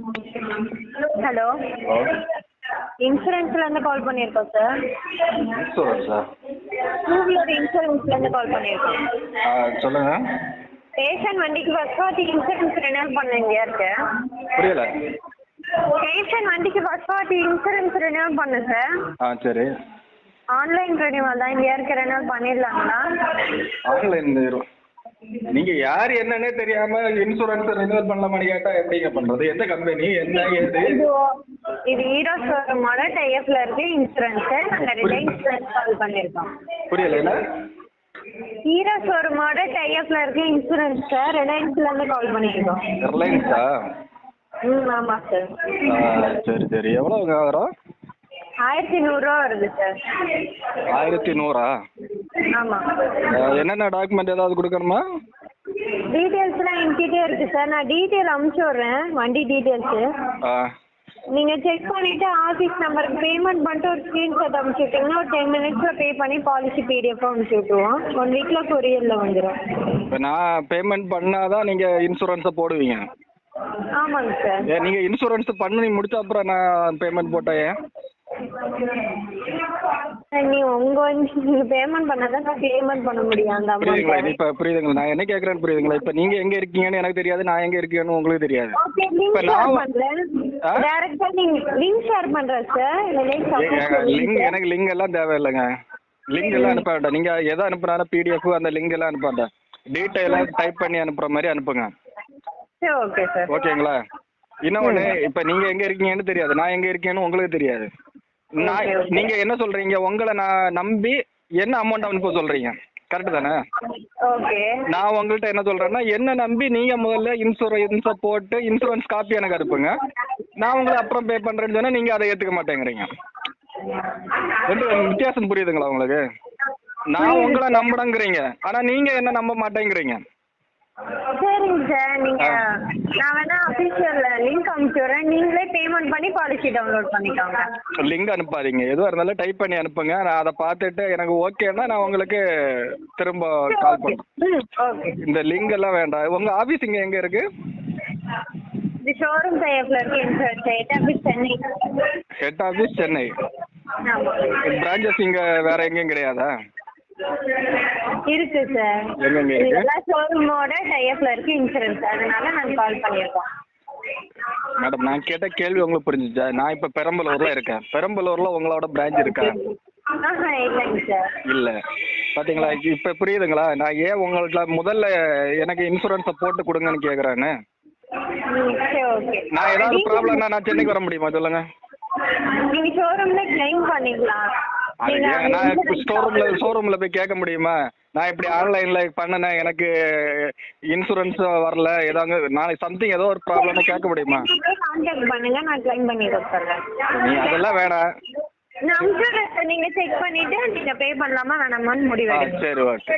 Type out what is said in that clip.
Hello hello இன்சூரன்ஸ்லேருந்து call பண்ணியிருக்கோம் sir இன்சூரன்ஸா டூ வீலர் இன்சூரன்ஸ்லேருந்து கால் பண்ணியிருக்கோம். ஆ சொல்லுங்கள் ரேஷன் வண்டிக்கு ஃபஸ்ட் இன்சூரன்ஸ் ரினியூவல் பண்ண வேண்டியா இருக்கு புரியல. ரேஷன் வண்டிக்கு ஃபஸ்ட் இன்சூரன்ஸ் ரினியூவல் பண்ணு சார் ஆ சரி. ஆன்லைன் ரினியூவல் தான் இந்த இயருக்கு ரினியூவல் பண்ணிடலாங்களா? ஆன்லைன் நீங்கள் யார் என்னன்னே தெரியாமல் இன்சூரன்ஸ் ரினியூவல் பண்ணலாமான்னு கேட்டால் எப்படிங்க பண்ணுறது எந்த கம்பெனி என்ன ஏது? இது ஹீரோ ஷோரூமோட டைப்ல இருக்கு இன்சூரன்ஸு நாங்கள் ரிலையன்ஸ் கால் பண்ணியிருக்கோம் புரியல என்ன? ஹீரோ ஷோரூமோட டைப்ல இருக்கு இன்சூரன்ஸ் சார் ரிலையன்ஸ்லேருந்து கால் பண்ணியிருக்கோம் ரிலையன்ஸா ம் ஆமாம் சார் சரி சரி. எவ்வளோங்க வரும் ஆயிரத்தி நூறுரூவா வருது சார் ஆயிரத்தி நூறா? ஆமாம் என்னென்ன டாக்குமெண்ட் ஏதாவது கொடுக்கணுமா? டீட்டெயில்ஸ்லாம் என்கிட்டே இருக்கு சார் நான் டீட்டெயில் அமுச்சு விட்றேன். வண்டி டீட்டெயில்ஸு ஆ. நீங்கள் செக் பண்ணிவிட்டு ஆஃபீஸ் நம்பருக்கு பேமெண்ட் பண்ணிட்டு ஒரு ஸ்க்ரீன்ஷாட் அமுச்சு விட்டிங்கன்னா ஒரு டென் மினிட்ஸில் பே பண்ணி பாலிசி பிடிஎஃப் அமுச்சு விட்ருவோம் ஒன் வீக்கில் கொரியரில் வந்துடும் இப்போ நான் பேமெண்ட் பண்ணாதான் நீங்கள் இன்சூரன்ஸை போடுவீங்க. ஆமாங்க சார் ஏன் நீங்கள் இன்சூரன்ஸ் பண்ணி முடிச்ச அப்புறம் நான் பேமெண்ட் போட்டேன் நீ உங்கள் வந்து நீங்கள் பேமெண்ட் பண்ணால் தான் நான் பேமெண்ட் பண்ண முடியும் அந்த புரியுதுங்களா? அமௌண்ட் இப்போ புரியுதுங்களா? நான் என்ன கேட்குறேன்னு புரியுதுங்களா? இப்போ நீங்கள் எங்கே இருக்கீங்கன்னு எனக்கு தெரியாது நான் எங்கே இருக்கேன்னு உங்களுக்கு தெரியாது. ஓகே இப்ப லிங்க் ஷேர் நான் பண்ணுறேன் ஆ? டேரெக்டாக நீங்கள் லிங்க் ஷேர் பண்ணுறேன் சார் லிங்க் லிங்க் எனக்கு லிங்க் எல்லாம் தேவையில்லைங்க. லிங்க் எல்லாம் அனுப்ப வேண்டாம். நீங்கள் எதை அனுப்புனாலும் பிடிஎஃப் அந்த லிங்க் எல்லாம் அனுப்ப வேண்டாம். டீட்டெயிலாக டைப் பண்ணி அனுப்புகிற மாதிரி அனுப்புங்க. சரி ஓகே சார் ஓகேங்களா இன்னொன்று இப்போ நீங்கள் எங்கே இருக்கீங்கன்னு தெரியாது. நான் எங்கே இருக்கேன்னு உங்களுக்கு தெரியாது. நான். நீங்கள் என்ன சொல்கிறீங்க உங்களை நான் நம்பி என்ன அமௌண்ட் அனுப்ப சொல்கிறீங்க கரெக்டு தானே? நான் உங்கள்கிட்ட என்ன சொல்கிறேன்னா என்ன நம்பி நீங்கள் முதல்ல இன்சூரன்ஸை போட்டு இன்சூரன்ஸ் காப்பி எனக்கு அனுப்புங்க. நான் உங்களை அப்புறம் பே பண்ணுறேன்னு சொன்னால் நீங்கள் அதை ஏற்றுக்க மாட்டேங்கிறீங்க. வித்தியாசம் புரியுதுங்களா உங்களுக்கு? நான் உங்களை நம்புறேங்கிறீங்க. ஆனால் நீங்கள் என்ன நம்ப மாட்டேங்கிறீங்க? சரிங்க சார் நீங்க. நான் வேணா அஃபிஷியல் லிங்க் அனுப்பிச்சு விட்றேன். நீங்களே பேமெண்ட் பண்ணி பாலிசி டவுன்லோட் பண்ணிக்கோங்க. லிங்க் அனுப்பாதீங்க. எதுவாக இருந்தாலும் டைப் பண்ணி அனுப்புங்க. நான் அதை பார்த்துட்டு எனக்கு ஓகேன்னா நான் உங்களுக்கு திரும்ப கால் பண்ணுறேன் இந்த லிங்க் எல்லாம் வேண்டாம். உங்கள் ஆஃபீஸ் இங்கே எங்கே இருக்குது இது ஷோரூம் டைப்ல இருக்கு insurance head office Chennai. Head office Chennai. Branches இங்கே வேறு எங்கேயும் கிடையாதா? இருக்கு சார். இருக்கு? இதெல்லாம் ஷோரூமோட டைப்ல இருக்கு இன்சூரன்ஸ் அதனால நாங்கள் கால் பண்ணியிருக்கோம் மேடம் நான் கேட்ட கேள்வி உங்களுக்கு புரிஞ்சுச்சா? நான் இப்போ பெரம்பலூரில் இருக்கேன். பெரம்பலூரில் உங்களோட பிரான்ச் இருக்கா? ஆஹா இல்லைங்க சார். இல்லை. பார்த்தீங்களா இப்போ புரியுதுங்களா? நான் ஏன் உங்கள்ட்ட முதல்ல எனக்கு இன்சூரன்ஸை போட்டு கொடுங்கன்னு கேட்குறேன்னு ம் சரி ஓகே. நான் ஏதாவது ப்ராப்ளம்னா நான் சென்னைக்கு வர முடியுமா? சொல்லுங்கள் நீங்கள் ஷோரூம்ல கிளைம் பண்ணிக்கலாம். அது நீங்க ஏன் நான் insurance ஷோரூமில் ஷோரூமில் போய் கேட்க முடியுமா? நான் இப்படி ஆன்லைனில் பண்ணினேன் எனக்கு இன்சூரன்ஸ் வரல ஏதாவது நாளைக்கு சம்திங் ஏதோ ஒரு ப்ராப்ளம்னு கேட்க முடியுமா? நீங்களே கான்டாக்ட் பண்ணுங்க நான் கிளைம் பண்ணி கொடுத்துட்றேன் நீ அதெல்லாம் வேணாம். நான் நீங்கள் செக் பண்ணிவிட்டு நீங்கள் பே பண்ணலாமா வேணாமான்னு முடிவெடுங்க. சரி ஓகே.